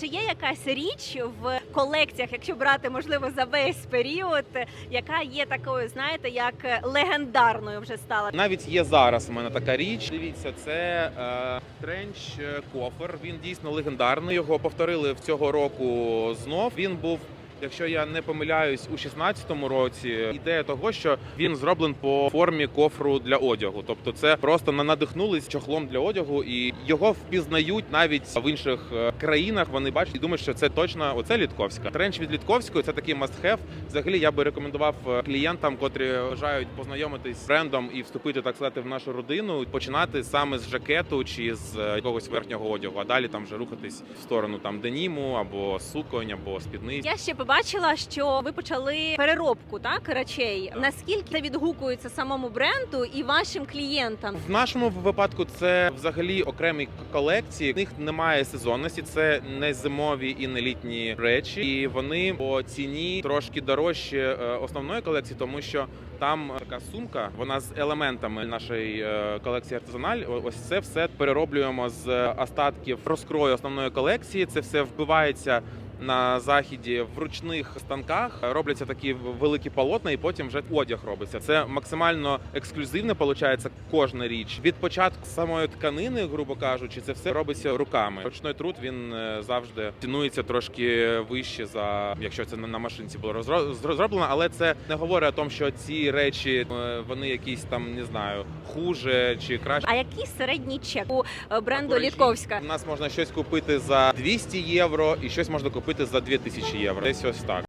Чи є якась річ в колекціях, якщо брати можливо за весь період, яка є такою, знаєте, як легендарною вже стала? Навіть є зараз у мене така річ. Дивіться, це е, тренч кофер. Він дійсно легендарний. Його повторили в цього року знов. Він був. Якщо я не помиляюсь, у 16-му році ідея того, що він зроблений по формі кофру для одягу. Тобто, це просто на- надихнулись чохлом для одягу, і його впізнають навіть в інших е, країнах. Вони бачать і думають, що це точно оце Літковська. Тренч від Літковської це такий must-have. Взагалі, я би рекомендував е, клієнтам, котрі бажають познайомитись з брендом і вступити так сказати в нашу родину, починати саме з жакету чи з е, якогось верхнього одягу, а далі там вже рухатись в сторону там деніму або суконь, або спідниць. Я ще побачила, що ви почали переробку так речей. Так. Наскільки це відгукується самому бренду і вашим клієнтам? В нашому випадку це взагалі окремі колекції. В них немає сезонності, це не зимові і не літні речі, і вони по ціні трошки дорожче е, основної колекції, тому що там така сумка, вона з елементами нашої е, колекції артизаналь. О- Ось це все перероблюємо з остатків розкрою основної колекції. Це все вбивається. На заході в ручних станках робляться такі великі полотна, і потім вже одяг робиться. Це максимально ексклюзивне, виходить, кожна річ. Від початку самої тканини, грубо кажучи, це все робиться руками. Ручний труд він е, завжди цінується трошки вище за якщо це на машинці було розро- зро- зроблено, але це не говорить о тому, що ці речі е, вони якісь там не знаю хуже чи краще. А який середній чек у е, бренду Літковська? У нас можна щось купити за 200 євро і щось можна купити за 2000 євро. Десь ось так.